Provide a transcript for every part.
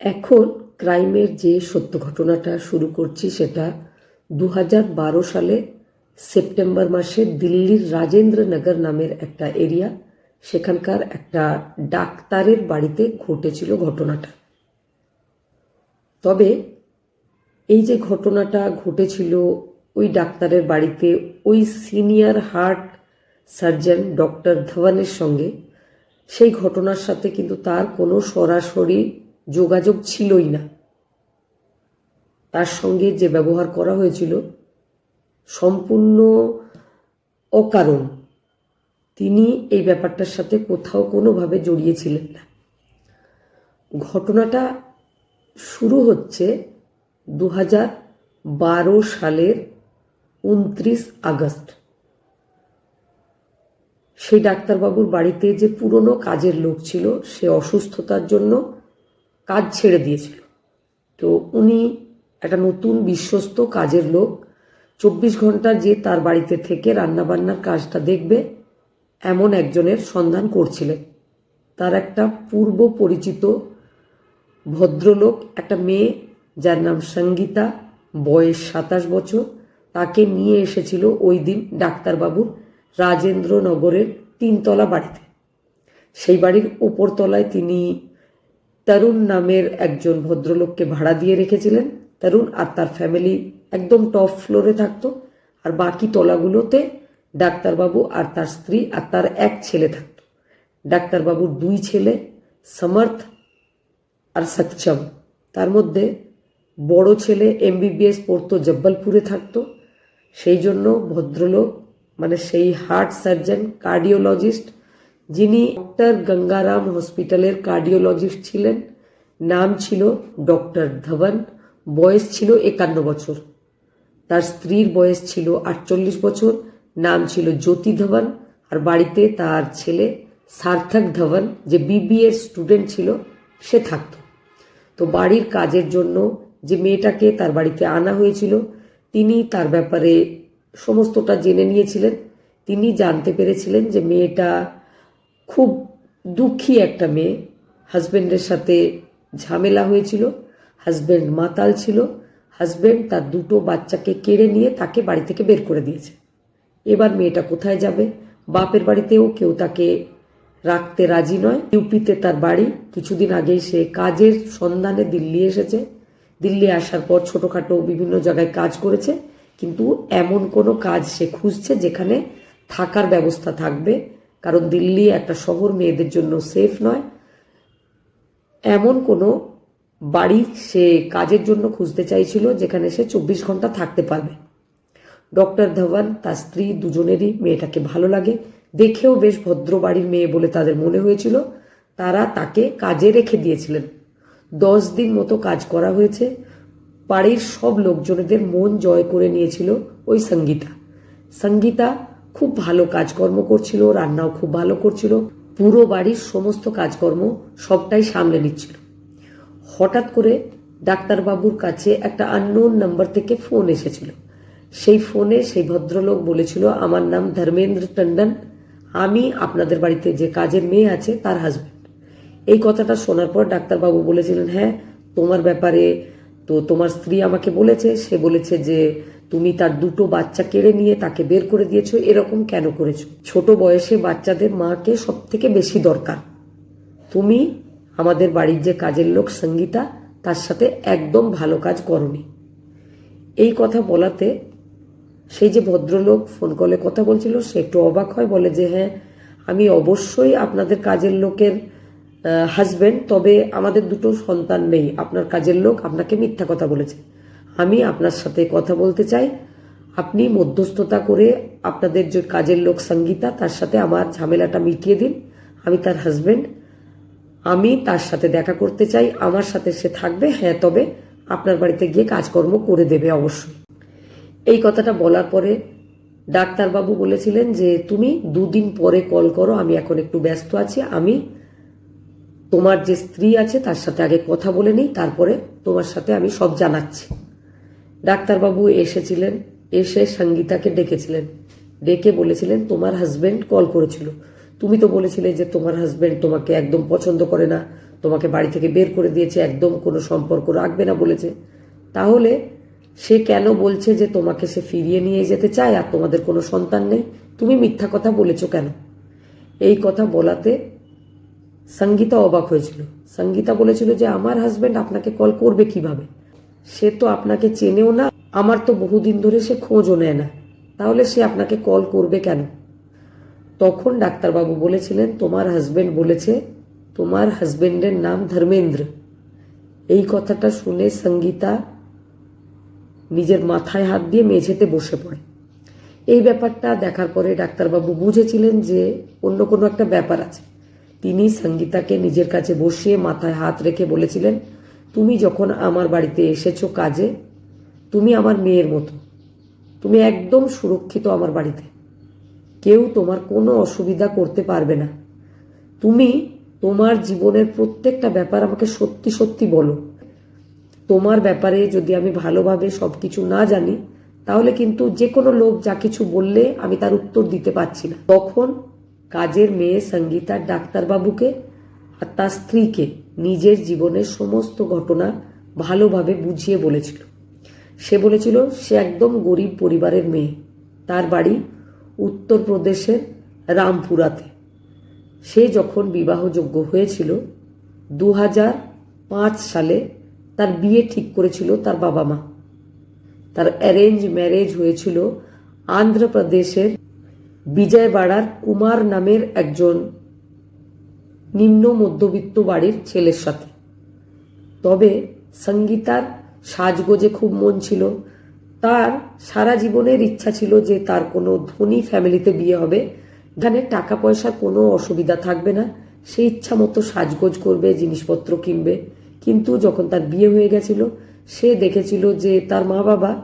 এখন ক্রাইমের যে সত্য ঘটনাটা শুরু করছি সেটা দু বারো সালে সেপ্টেম্বর মাসে দিল্লির রাজেন্দ্রনগর নামের একটা এরিয়া, সেখানকার একটা ডাক্তারের বাড়িতে ঘটেছিল ঘটনাটা। তবে এই যে ঘটনাটা ঘটেছিল, ওই ডাক্তারের বাড়িতে ওই সিনিয়র হার্ট সার্জন ডক্টর ধওয়ানের সঙ্গে, সেই ঘটনার সাথে কিন্তু তার কোনো সরাসরি যোগাযোগ ছিলই না। তার সঙ্গে যে ব্যবহার করা হয়েছিল সম্পূর্ণ অকারণ। তিনি এই ব্যাপারটার সাথে কোথাও কোনোভাবে জড়িয়েছিলেন না। ঘটনাটা শুরু হচ্ছে দু বারো সালের উনত্রিশ আগস্ট। সেই ডাক্তারবাবুর বাড়িতে যে পুরনো কাজের লোক ছিল, সে অসুস্থতার জন্য কাজ ছেড়ে দিয়েছিল। তো উনি একটা নতুন বিশ্বস্ত কাজের লোক। চব্বিশ ঘণ্টা যে তার বাড়িতে থেকে রান্নাবান্নার কাজটা দেখবে, এমন একজনের সন্ধান করছিলেন। তার একটা পূর্ব পরিচিত ভদ্রলোক, একটা মেয়ে যার নাম সঙ্গীতা, বয়স সাতাশ বছর। তাকে নিয়ে এসেছিল ওই দিন ডাক্তারবাবুর রাজেন্দ্রনগরের তিনতলা বাড়িতে। সেই বাড়ির ওপরতলায় তিনি তরুণ নামের একজন ভদ্রলোককে ভাড়া দিয়ে রেখেছিলেন। তরুণ আর তার ফ্যামিলি একদম টপ ফ্লোরে থাকতো আর বাকি তলাগুলোতে ডাক্তারবাবু আর তার স্ত্রী আর তার এক ছেলে থাকতো। ডাক্তারবাবুর দুই ছেলে, সমর্থ আর সক্ষম তার মধ্যে বড় ছেলে এমবিবিএস পড়তো, জব্বলপুরে থাকতো। সেই জন্য ভদ্রলোক মানে সেই হার্ট সার্জন কার্ডিওলজিস্ট যিনি ডক্টর গঙ্গারাম হসপিটালের কার্ডিওলজিস্ট ছিলেন। নাম ছিল ডক্টর ধবন। বয়স ছিল একান্ন বছর। তার স্ত্রীর বয়স ছিল আটচল্লিশ বছর। নাম ছিল জ্যোতি ধবন। আর বাড়িতে তার ছেলে সার্থক ধবন, যে বিবিএ স্টুডেন্ট ছিল, সে থাকত। তো বাড়ির কাজের জন্য যে মেয়েটাকে তার বাড়িতে আনা হয়েছিল, তিনি তার ব্যাপারে সমস্তটা জেনে নিয়েছিলেন। তিনি জানতে পেরেছিলেন যে মেয়েটা খুব দুঃখী একটা মেয়ে। হাজব্যান্ডের সাথে ঝামেলা হয়েছিল হাজব্যান্ড মাতাল ছিল হাজব্যান্ড তার দুটো বাচ্চাকে কেড়ে নিয়ে তাকে বাড়ি থেকে বের করে দিয়েছে। এবার মেয়েটা কোথায় যাবে? বাপের বাড়িতেও কেউ তাকে রাখতে রাজি নয়। ইউপিতে তার বাড়ি। কিছুদিন আগেই সে কাজের সন্ধানে দিল্লি এসেছে। দিল্লি আসার পর ছোটোখাটো বিভিন্ন জায়গায় কাজ করেছে, কিন্তু এমন কোনো কাজ সে খুঁজছে যেখানে থাকার ব্যবস্থা থাকবে। কারণ দিল্লি একটা শহর, মেয়েদের জন্য সেফ নয়। এমন কোনো বাড়ি সে কাজের জন্য খুঁজতে চাইছিল যেখানে সে চব্বিশ ঘণ্টা থাকতে পারবে। ডক্টর ধওয়ান, তার স্ত্রী দুজনেরই মেয়েটাকে ভালো লাগে। দেখেও বেশ ভদ্র বাড়ির মেয়ে বলে তাদের মনে হয়েছিল। তারা তাকে কাজে রেখে দিয়েছিলেন। দশ দিন মতো কাজ করা হয়েছে। বাড়ির সব লোকজনেদের মন জয় করে নিয়েছিল ওই সঙ্গীতা। সঙ্গীতা খুব ভালো কাজকর্ম করছিল, রান্নাও খুব ভালো করছিল, পুরো বাড়ির সমস্ত কাজকর্ম সবটাই সামলে নিচ্ছিল। হঠাৎ করে ডাক্তারবাবুর কাছে একটা আননোন নাম্বার থেকে ফোন এসেছিল। সেই ফোনে সেই ভদ্রলোক বলেছিল, আমার নাম ধর্মেন্দ্র টন্ডন, আমি আপনাদের বাড়িতে যে কাজের মেয়ে আছে তার হাজব্যান্ড এই কথাটা শোনার পর ডাক্তারবাবু বলেছিলেন হ্যাঁ তোমার ব্যাপারে তো তোমার স্ত্রী আমাকে বলেছে, সে বলেছে যে তুমি তার দুটো বাচ্চা কেড়ে নিয়ে তাকে বের করে দিয়েছ, এরকম কেন করেছ? ছোট বয়সে বাচ্চাদের মাকে সব থেকে বেশি দরকার। তুমি আমাদের বাড়ির যে কাজের লোক সঙ্গীতা, তার সাথে একদম ভালো কাজ করনি। এই কথা বলাতে সেই যে ভদ্রলোক ফোন কলে কথা বলছিল, সে একটু অবাক হয়, বলে যে হ্যাঁ আমি অবশ্যই আপনাদের কাজের লোকের হাজবেন্ড তবে আমাদের দুটো সন্তান নেই। আপনার কাজের লোক আপনাকে মিথ্যা কথা বলেছে। আমি আপনার সাথে কথা বলতে চাই। আপনি মধ্যস্থতা করে আপনাদের যে কাজের লোক সঙ্গীতা, তার সাথে আমার ঝামেলাটা মিটিয়ে দিন। আমি তার হাজবেন্ড আমি তার সাথে দেখা করতে চাই। আমার সাথে সে থাকবে। হ্যাঁ তবে আপনার বাড়িতে গিয়ে কাজকর্ম করে দেবে অবশ্যই। এই কথাটা বলার পরে ডাক্তারবাবু বলেছিলেন যে, তুমি দুদিন পরে কল করো। আমি এখন একটু ব্যস্ত আছি। আমি তোমার যে স্ত্রী আছে, তার সাথে আগে কথা বলে নিই। তারপরে তোমার সাথে আমি সব জানাচ্ছি। ডাক্তারবাবু এসেছিলেন, এসে সঙ্গীতাকে ডেকেছিলেন। ডেকে বলেছিলেন, তোমার হাজবেন্ড কল করেছিল। তুমি তো বলেছিলে যে তোমার হাজবেন্ড তোমাকে একদম পছন্দ করে না, তোমাকে বাড়ি থেকে বের করে দিয়েছে, একদম কোনো সম্পর্ক রাখবে না বলেছে। তাহলে সে কেন বলছে যে তোমাকে সে ফিরিয়ে নিয়ে যেতে চায় আর তোমাদের কোনো সন্তান নেই? তুমি মিথ্যা কথা বলেছ কেন? এই কথা বলাতে সঙ্গীতা অবাক হয়েছিল। সঙ্গীতা বলেছিল যে, আমার হাজবেন্ড আপনাকে কল করবে কীভাবে? সে তো আপনাকে চেনেও না, আমার তো বহুদিন ধরে সে খোঁজও নেয় না। তাহলে সে আপনাকে কল করবে কেন? তখন ডাক্তারবাবু বলেছিলেন, তোমার হাজবেন্ড বলেছে, তোমার হাজবেন্ডের নাম ধর্মেন্দ্র। এই কথাটা শুনে সঙ্গীতা নিজের মাথায় হাত দিয়ে মেঝেতে বসে পড়ে। এই ব্যাপারটা দেখার পরে ডাক্তারবাবু বুঝেছিলেন যে অন্য কোনো একটা ব্যাপার আছে। তিনি সঙ্গীতাকে নিজের কাছে বসিয়ে মাথায় হাত রেখে বলেছিলেন তুমি যখন আমার বাড়িতে এসেছ কাজে, তুমি আমার মেয়ের মতো। তুমি একদম সুরক্ষিত আমার বাড়িতে। কেউ তোমার কোনো অসুবিধা করতে পারবে না। তুমি তোমার জীবনের প্রত্যেকটা ব্যাপার আমাকে সত্যি সত্যি বলো। তোমার ব্যাপারে যদি আমি ভালোভাবে সব কিছু না জানি, তাহলে কিন্তু যে কোনো লোক যা কিছু বললে আমি তার উত্তর দিতে পারছি না। তখন কাজের মেয়ে সঙ্গীতার ডাক্তারবাবুকে আর তার স্ত্রীকে নিজের জীবনের সমস্ত ঘটনা ভালোভাবে বুঝিয়ে বলেছিল। সে বলেছিল, সে একদম গরিব পরিবারের মেয়ে। তার বাড়ি উত্তরপ্রদেশের রামপুরাতে। সে যখন বিবাহযোগ্য হয়েছিল দু সালে তার বিয়ে ঠিক করেছিল তার বাবা মা। তার অ্যারেঞ্জ ম্যারেজ হয়েছিল আন্ধ্রপ্রদেশের বিজয়বাড়ার কুমার নামের একজন নিম্ন মধ্যবিত্ত বাড়ির ছেলের সাথে। তবে সঙ্গীতার সাজগোজে খুব মন ছিল। তার সারা জীবনের ইচ্ছা ছিল যে তার কোনো ধনী ফ্যামিলিতে বিয়ে হবে। যেখানে টাকা পয়সার কোনো অসুবিধা থাকবে না। সে ইচ্ছা মতো সাজগোজ করবে, জিনিসপত্র কিনবে। কিন্তু যখন তার বিয়ে হয়ে গেছিল, সে দেখেছিল যে তার মা বাবা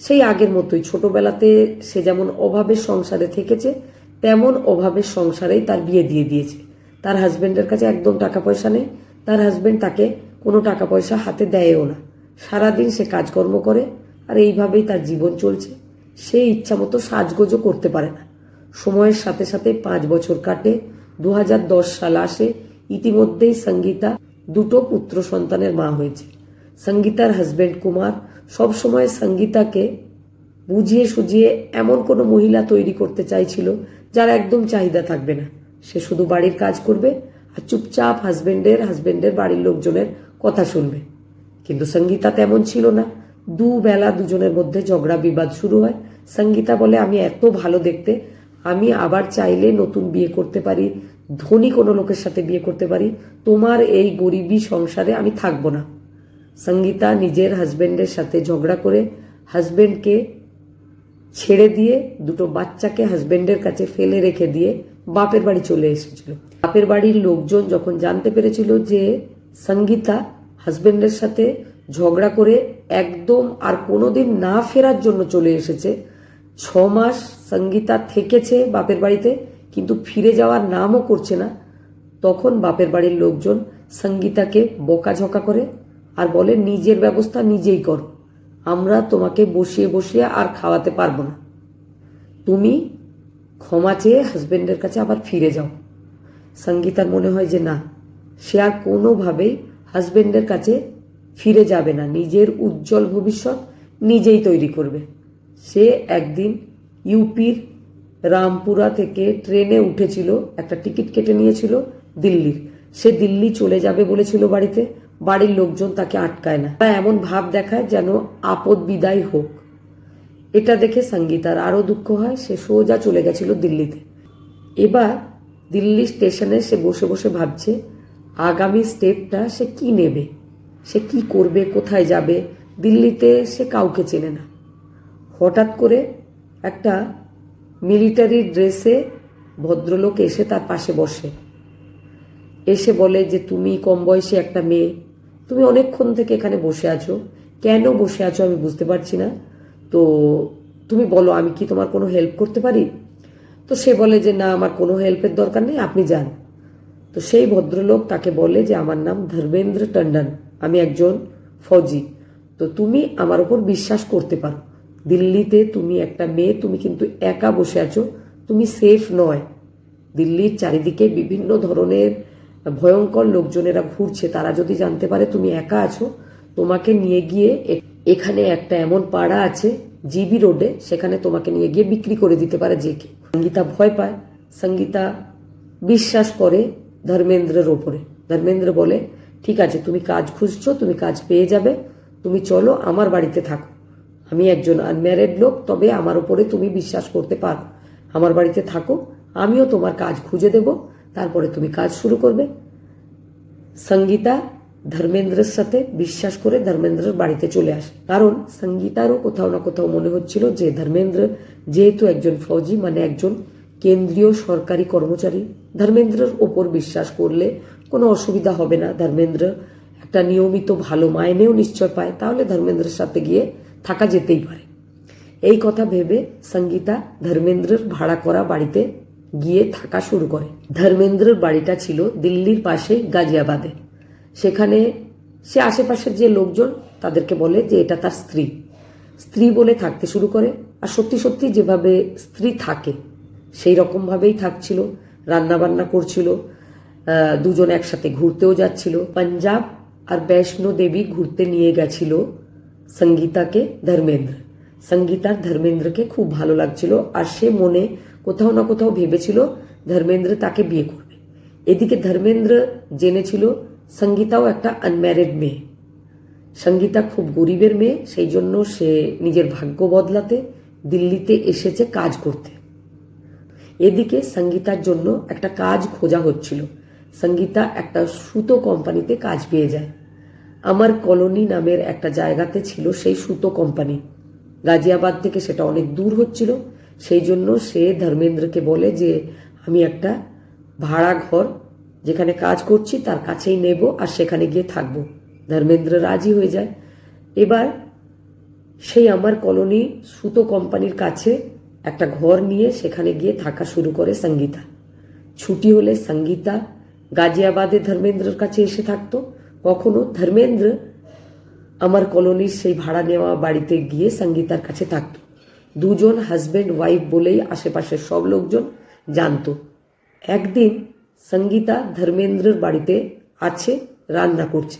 সেই আগের মতোই ছোটবেলাতে সে যেমন অভাবের সংসারে থেকেছে, তেমন অভাবের সংসারেই তার বিয়ে দিয়ে দিয়েছে। তার হাজবেন্ডের কাছে একদম টাকা পয়সা নেই। তার হাজবেন্ড তাকে কোনো টাকা পয়সা হাতে দেয়ও না। সারাদিন সে কাজকর্ম করে আর এইভাবেই তার জীবন চলছে। সে ইচ্ছা মতো সাজগোজও করতে পারে না। সময়ের সাথে সাথে পাঁচ বছর কাটে। দু হাজার দশ সাল আসে। ইতিমধ্যেই সঙ্গীতা দুটো পুত্র সন্তানের মা হয়েছে। সঙ্গীতার হাজবেন্ড কুমার সবসময় সঙ্গীতাকে বুঝিয়ে সুঝিয়ে এমন কোনো মহিলা তৈরি করতে চাইছিল যার একদম চাহিদা থাকবে না। সে শুধু বাড়ির কাজ করবে আর চুপচাপ হাজবেন্ডের হাজবেন্ডের বাড়ির লোকজনের কথা শুনবে। কিন্তু সঙ্গীতা তেমন ছিল না। দুবেলা দুজনের মধ্যে ঝগড়া বিবাদ শুরু হয়। সঙ্গীতা বলে, আমি এত ভালো দেখতে, আমি আবার চাইলে নতুন বিয়ে করতে পারি, ধনী কোনো লোকের সাথে বিয়ে করতে পারি, তোমার এই গরিবী সংসারে আমি থাকব না। সঙ্গীতা নিজের হাজবেন্ডের সাথে ঝগড়া করে হাজবেন্ডকে ছেড়ে দিয়ে দুটো বাচ্চাকে হাজবেন্ডের কাছে ফেলে রেখে দিয়ে বাপের বাড়ি চলে এসেছিল। বাপের বাড়ির লোকজন যখন জানতে পেরেছিল যে সঙ্গীতা হাজবেন্ডের সাথে ঝগড়া করে একদম আর কোনোদিন না ফেরার জন্য চলে এসেছে, ছ মাস সঙ্গীতা থেকেছে বাপের বাড়িতে, কিন্তু ফিরে যাওয়ার নামও করছে না। তখন বাপের বাড়ির লোকজন সঙ্গীতাকে বকাঝকা করে আর বলে, নিজের ব্যবস্থা নিজেই করো। আমরা তোমাকে বসিয়ে বসিয়ে আর খাওয়াতে পারব না। তুমি ক্ষমা চেয়ে হাজবেন্ডের কাছে আবার ফিরে যাও। সঙ্গীতার মনে হয় যে না, সে আর কোনোভাবেই হাজবেন্ডের কাছে ফিরে যাবে না। নিজের উজ্জ্বল ভবিষ্যৎ নিজেই তৈরি করবে। সে একদিন ইউপির রামপুরা থেকে ট্রেনে উঠেছিল, একটা টিকিট কেটে নিয়েছিল দিল্লির। সে দিল্লি চলে যাবে বলেছিল বাড়িতে। বাড়ির লোকজন তাকে আটকায় না। এমন ভাব দেখায় যেন আপদ বিদায় হোক। এটা দেখে সঙ্গীতার আরও দুঃখ হয়, সে সোজা চলে গেছিল দিল্লিতে। এবার দিল্লি স্টেশনে সে বসে বসে ভাবছে, আগামী স্টেপটা সে কি নেবে? সে কি করবে? কোথায় যাবে? দিল্লিতে সে কাউকে চেনে না। হঠাৎ করে একটা মিলিটারি ড্রেসে ভদ্রলোক এসে তার পাশে বসে। এসে বলে যে, তুমি কম বয়সী একটা মেয়ে। তুমি অনেকক্ষণ থেকে এখানে বসে আছো। কেন বসে আছো আমি বুঝতে পারছি না। তো তুমি বলো, আমি কি তোমার কোনো হেল্প করতে পারি? তো সে বলে যে, না, আমার কোনো হেল্পের দরকার নেই, আপনি যান। তো সেই ভদ্রলোক তাকে বলে যে, আমার নাম ধর্মেন্দ্র টন্ডন, আমি একজন ফৌজি। তো তুমি আমার উপর বিশ্বাস করতে পারো। দিল্লিতে তুমি একটা মেয়ে, তুমি কিন্তু একা বসে আছো, তুমি সেফ নয়। দিল্লির চারিদিকে বিভিন্ন ধরনের ভয়ঙ্কর লোকজনেরা ঘুরছে। তারা যদি জানতে পারে তুমি একা আছো, তোমাকে নিয়ে গিয়ে এখানে একটা এমন পাড়া আছে, জিবি রোডে, সেখানে তোমাকে নিয়ে গিয়ে বিক্রি করে দিতে পারে যে কেউ। সঙ্গীতা ভয় পায়। সঙ্গীতা বিশ্বাস করে ধর্মেন্দ্রের ওপরে। ধর্মেন্দ্র বলে, ঠিক আছে, তুমি কাজ খুঁজছো, তুমি কাজ পেয়ে যাবে, তুমি চলো আমার বাড়িতে থাকো। আমি একজন আনম্যারিড লোক, তবে আমার ওপরে তুমি বিশ্বাস করতে পারো। আমার বাড়িতে থাকো, আমিও তোমার কাজ খুঁজে দেব, তারপরে তুমি কাজ শুরু করবে। সঙ্গীতা ধর্মেন্দ্রের সাথে বিশ্বাস করে ধর্মেন্দ্রের বাড়িতে চলে আসে। কারণ সঙ্গীতারও কোথাও না কোথাও মনে হচ্ছিল যে ধর্মেন্দ্র যেহেতু একজন ফৌজি মানে একজন কেন্দ্রীয় সরকারি কর্মচারী, ধর্মেন্দ্রের ওপর বিশ্বাস করলে কোনো অসুবিধা হবে না। ধর্মেন্দ্র একটা নিয়মিত ভালো মাইনেও নিশ্চয় পায়, তাহলে ধর্মেন্দ্রের সাথে গিয়ে থাকা যেতেই পারে। এই কথা ভেবে সঙ্গীতা ধর্মেন্দ্রের ভাড়া করা বাড়িতে গিয়ে থাকা শুরু করে। ধর্মেন্দ্রের বাড়িটা ছিল দিল্লির পাশে গাজিয়াবাদে। সেখানে সে আশেপাশের যে লোকজন তাদেরকে বলে যে এটা তার স্ত্রী। স্ত্রী বলে থাকতে শুরু করে। আর সত্যি সত্যি যেভাবে স্ত্রী থাকে, সেই রকমভাবেই থাকছিল, রান্নাবান্না করছিল দুজন একসাথে ঘুরতেও যাচ্ছিল। পাঞ্জাব আর বৈষ্ণো দেবী ঘুরতে নিয়ে গেছিল সঙ্গীতাকে, ধর্মেন্দ্র। সঙ্গীতার ধর্মেন্দ্রকে খুব ভালো লাগছিল। আর সে মনে কোথাও না কোথাও ভেবেছিল ধর্মেন্দ্র তাকে বিয়ে করবে। এদিকে ধর্মেন্দ্র জেনেছিল সঙ্গীতাও একটা আনম্যারিড মেয়ে। সঙ্গীতা খুব গরিবের মেয়ে, সেই জন্য সে নিজের ভাগ্য বদলাতে, দিল্লিতে এসেছে কাজ করতে। এদিকে সঙ্গীতার জন্য একটা কাজ খোঁজা হচ্ছিল। সঙ্গীতা একটা সুতো কোম্পানিতে কাজ পেয়ে যায়। আমার কলোনি নামের একটা জায়গাতে ছিল সেই সুতো কোম্পানি। গাজিয়াবাদ থেকে সেটা অনেক দূর হচ্ছিল। সেই জন্য সে ধর্মেন্দ্রকে বলে যে, আমি একটা ভাড়া ঘর যেখানে কাজ করছি, তার কাছেই নেব আর সেখানে গিয়ে থাকব। ধর্মেন্দ্র রাজি হয়ে যায়। এবার সেই আমার কলোনি সুতো কোম্পানির কাছে একটা ঘর নিয়ে সেখানে গিয়ে থাকা শুরু করে সঙ্গীতা। ছুটি হলে সঙ্গীতা গাজিয়াবাদে ধর্মেন্দ্রের কাছে এসে থাকতো। কখনো ধর্মেন্দ্র আমার কলোনির সেই ভাড়া নেওয়া বাড়িতে গিয়ে সঙ্গীতার কাছে থাকতো। দুজন হাজবেন্ড ওয়াইফ বলেই আশেপাশের সব লোকজন জানতো। একদিন সঙ্গীতা ধর্মেন্দ্রের বাড়িতে আছে, রান্না করছে।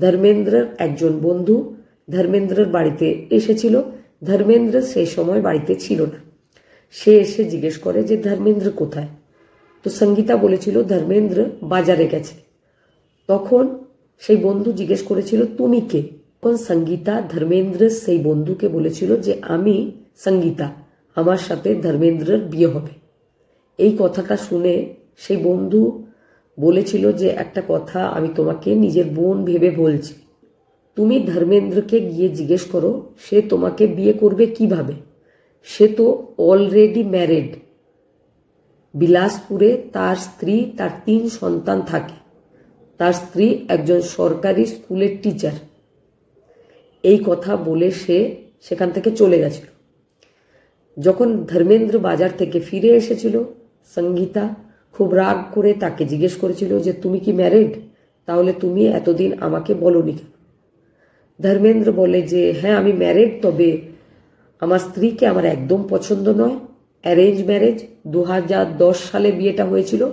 ধর্মেন্দ্রের একজন বন্ধু ধর্মেন্দ্রের বাড়িতে এসেছিল, ধর্মেন্দ্র সেই সময় বাড়িতে ছিল না। সে এসে জিজ্ঞেস করে যে, ধর্মেন্দ্র কোথায়? তো সঙ্গীতা বলেছিল, ধর্মেন্দ্র বাজারে গেছে। তখন সেই বন্ধু জিজ্ঞেস করেছিল, তুমি কে? তখন সঙ্গীতা, ধর্মেন্দ্র সেই বন্ধুকে বলেছিল যে, আমি সঙ্গীতা, আমার সাথে ধর্মেন্দ্রের বিয়ে হবে। এই কথাটা শুনে সেই বন্ধু বলেছিল যে একটা কথা আমি তোমাকে নিজের বোন ভেবে বলছি। তুমি ধর্মেন্দ্রকে গিয়ে জিজ্ঞেস করো, সে তোমাকে বিয়ে করবে কীভাবে? সে তো অলরেডি ম্যারেড বিলাসপুরে তার স্ত্রী, তার তিন সন্তান থাকে। তার স্ত্রী একজন সরকারি স্কুলের টিচার এই কথা বলে সে সেখান থেকে চলে গেছিল। যখন ধর্মেন্দ্র বাজার থেকে ফিরে এসেছিল, সঙ্গীতা খুব রাগ করে তাকে জিজ্ঞেস করেছিল যে, তুমি কি ম্যারিড তাহলে তুমি এতদিন আমাকে বলনি কেন? ধর্মেন্দ্র বলে যে হ্যাঁ আমি ম্যারিড তবে আমার স্ত্রীকে আমার একদম পছন্দ নয়। অ্যারেঞ্জ ম্যারেজ দু হাজার দশ সালে বিয়েটা হয়েছিল।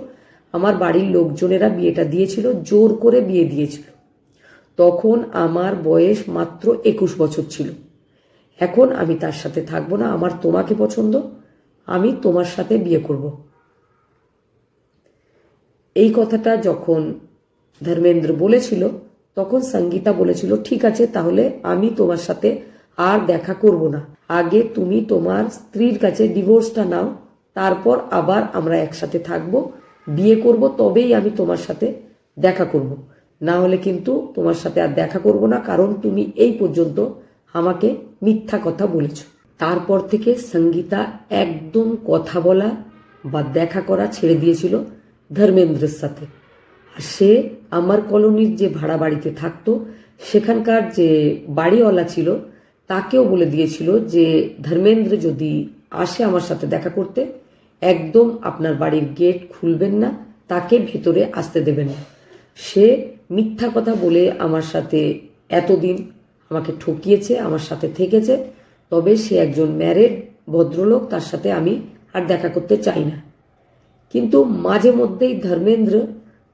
আমার বাড়ির লোকজনেরা বিয়েটা দিয়েছিল, জোর করে বিয়ে দিয়েছিল। তখন আমার বয়স মাত্র একুশ বছর ছিল। এখন আমি তার সাথে থাকব না, আমার তোমাকে পছন্দ। আমি তোমার সাথে বিয়ে করব। এই কথাটা যখন ধর্মেন্দ্র বলেছিল, তখন সঙ্গীতা বলেছিল, ঠিক আছে, তাহলে আমি তোমার সাথে আর দেখা করব না। আগে তুমি তোমার স্ত্রীর কাছে ডিভোর্সটা নাও, তারপর আবার আমরা একসাথে থাকব, বিয়ে করব, তবেই আমি তোমার সাথে দেখা করব। না হলে কিন্তু তোমার সাথে আর দেখা করব না, কারণ তুমি এই পর্যন্ত আমাকে মিথ্যা কথা বলেছ। তারপর থেকে সঙ্গীতা একদম কথা বলা বা দেখা করা ছেড়ে দিয়েছিল। ধর্মেন্দ্রের সাথে। আর সে আমার কলোনির যে ভাড়া বাড়িতে থাকতো, সেখানকার যে বাড়িওয়ালা ছিল, তাকেও বলে দিয়েছিল যে, ধর্মেন্দ্র যদি আসে আমার সাথে দেখা করতে, একদম আপনার বাড়ির গেট খুলবেন না, তাকে ভেতরে আসতে দেবেন না। সে মিথ্যা কথা বলে আমার সাথে এতদিন আমাকে ঠকিয়েছে, আমার সাথে থেকেছে, তবে সে একজন ম্যারেড ভদ্রলোক, তার সাথে আমি আর দেখা করতে চাই না। কিন্তু মাঝে মধ্যেই ধর্মেন্দ্র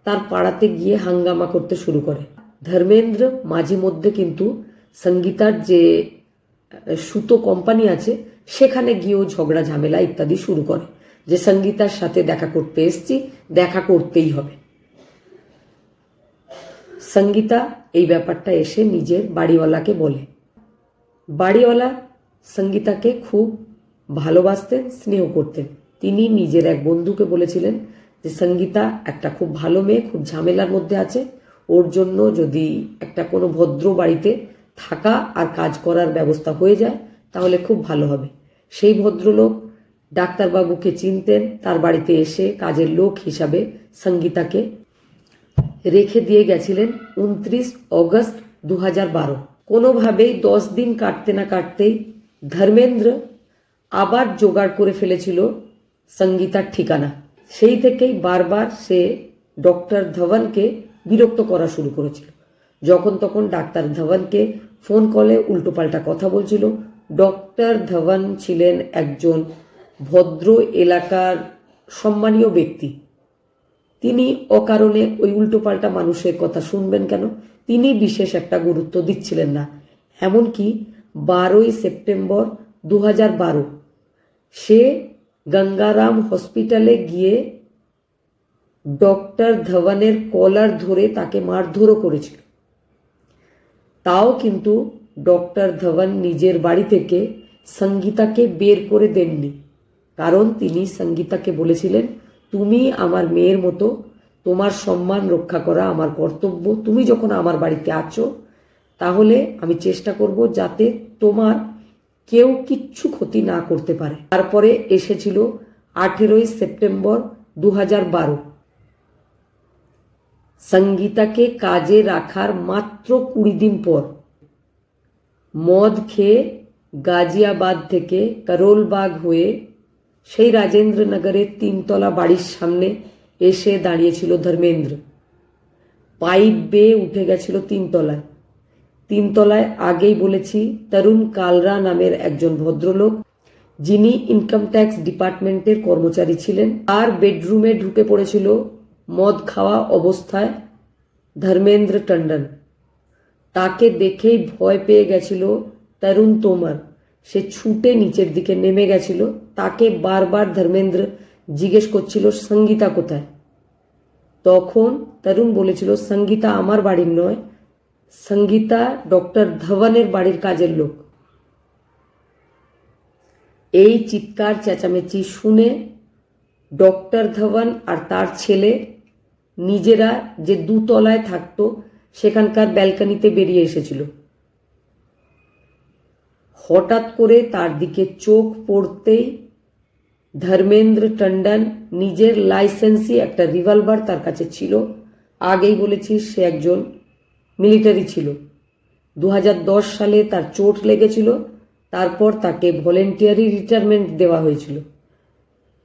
তার পাড়াতে গিয়ে হাঙ্গামা করতে শুরু করে। ধর্মেন্দ্র মাঝে মধ্যে কিন্তু সঙ্গীতার যে সুতো কোম্পানি আছে, সেখানে গিয়েও ঝগড়া, ঝামেলা ইত্যাদি শুরু করে। যে সঙ্গীতার সাথে দেখা করতে এসছি, দেখা করতেই হবে। সঙ্গীতা এই ব্যাপারটা এসে নিজের বাড়িওয়ালাকে বলে। বাড়িওয়ালা সঙ্গীতাকে খুব ভালোবাসতেন, স্নেহ করতেন। তিনি নিজের এক বন্ধুকে বলেছিলেন যে, সঙ্গীতা একটা খুব ভালো মেয়ে, খুব ঝামেলার মধ্যে আছে। ওর জন্য যদি একটা কোনো ভদ্র বাড়িতে থাকা আর কাজ করার ব্যবস্থা হয়ে যায়, তাহলে খুব ভালো হবে। সেই ভদ্রলোক ডাক্তারবাবুকে চিনতেন। তার বাড়িতে এসে কাজের লোক হিসাবে সঙ্গীতাকে রেখে দিয়ে গেছিলেন উনত্রিশ অগস্ট দু হাজার বারো। কোনোভাবেই দশ দিন কাটতে না কাটতেই ধর্মেন্দ্র আবার জোগাড় করে ফেলেছিল সঙ্গীতার ঠিকানা সেই থেকেই বারবার সে ডক্টর ধবনকে বিরক্ত করা শুরু করেছিল। যখন তখন ডাক্তার ধবনকে ফোন কলে উল্টোপাল্টা কথা বলছিল। ডক্টর ধওয়ান ছিলেন একজন ভদ্র এলাকার সম্মানীয় ব্যক্তি। তিনি অকারণে ওই উল্টোপাল্টা মানুষের কথা শুনবেন কেন? তিনি বিশেষ একটা গুরুত্ব দিচ্ছিলেন না। এমনকি বারোই সেপ্টেম্বর দু হাজার বারো সে গঙ্গারাম হসপিটালে গিয়ে ডক্টর ধওয়ানের কলার ধরে তাকে মারধরও করেছিল। তাও কিন্তু ডক্টর ধওয়ান নিজের বাড়ি থেকে সঙ্গীতাকে বের করে দেননি। কারণ তিনি সঙ্গীতাকে বলেছিলেন, তুমি আমার মেয়ের মতো, তোমার সম্মান রক্ষা করা আমার কর্তব্য। তুমি যখন আমার বাড়িতে আছো, তাহলে আমি চেষ্টা করব যাতে তোমার কেউ কিচ্ছু ক্ষতি না করতে পারে। তারপরে এসেছিল আঠেরোই সেপ্টেম্বর দু হাজার বারো। সঙ্গীতাকে কাজে রাখার মাত্র কুড়ি দিন পর মদ খেয়ে গাজিয়াবাদ থেকে করোলবাগ হয়ে সেই রাজেন্দ্রনগরের তিনতলা বাড়ির সামনে এসে দাঁড়িয়েছিল ধর্মেন্দ্র। পাইপ বেয়ে উঠে গেছিল তিনতলায়। তিনতলায় আগেই বলেছি, তরুণ কালরা নামের একজন ভদ্রলোক, যিনি ইনকাম ট্যাক্স ডিপার্টমেন্টের কর্মচারী ছিলেন। আর বেডরুমে ঢুকে পড়েছিল মদ খাওয়া অবস্থায় ধর্মেন্দ্র টন্ডন। তাকে দেখেই ভয় পেয়ে গেছিল তরুণ তোমার। সে ছুটে নিচের দিকে নেমে গেছিল। তাকে বারবার ধর্মেন্দ্র জিজ্ঞেস করছিল, সঙ্গীতা কোথায়? তখন তরুণ বলেছিল, সঙ্গীতা আমার বাড়ির নয় সঙ্গীতা, ডক্টর ধওয়ানের বাড়ির কাজের লোক। এই চিৎকার চেঁচামেচি শুনে ডক্টর ধওয়ান আর তার ছেলে, নিজেরা যে দুতলায় থাকতো, সেখানকার ব্যালকানিতে বেরিয়ে এসেছিল। হঠাৎ করে তার দিকে চোখ পড়তেই ধর্মেন্দ্র টন্ডন নিজের লাইসেন্সি একটা রিভলভার তার কাছে ছিল। আগেই বলেছি সে একজন মিলিটারি ছিল। দু হাজার দশ সালে তার চোট লেগেছিল, তারপর তাকে ভলেন্টিয়ারি রিটায়ারমেন্ট দেওয়া হয়েছিল।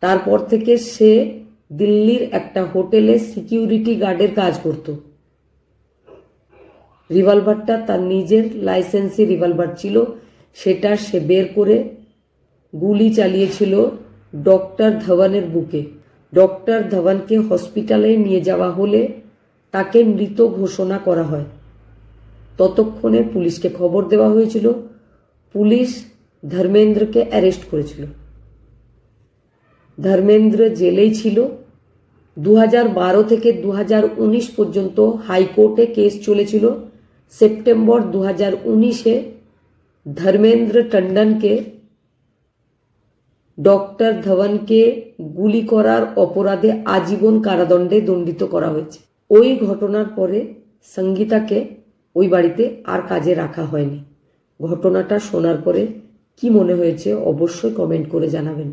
তারপর থেকে সে দিল্লির একটা হোটেলে সিকিউরিটি গার্ডের কাজ করত। রিভলভারটা তার নিজের লাইসেন্সি রিভলভার ছিল, সেটা সে বের করে গুলি চালিয়েছিল ডক্টর ধওয়ানের বুকে। ডক্টর ধওয়ানকে হসপিটালে নিয়ে যাওয়া হলে তাকে মৃত ঘোষণা করা হয়। ততক্ষণে পুলিশকে খবর দেওয়া হয়েছিল। পুলিশ ধর্মেন্দ্রকে অ্যারেস্ট করেছিল। ধর্মেন্দ্র জেলেই ছিল। দু বারো থেকে দু উনিশ পর্যন্ত হাইকোর্টে কেস চলেছিল। সেপ্টেম্বর দু হাজার উনিশে ধর্মেন্দ্র টন্ডনকে, ডক্টর ধওয়ানকে গুলি করার অপরাধে আজীবন কারাদণ্ডে দণ্ডিত করা হয়েছে। ওই ঘটনার পরে সঙ্গীতাকে ওই বাড়িতে আর কাজে রাখা হয়নি। ঘটনাটা শোনার পরে কি মনে হয়েছে অবশ্যই কমেন্ট করে জানাবেন।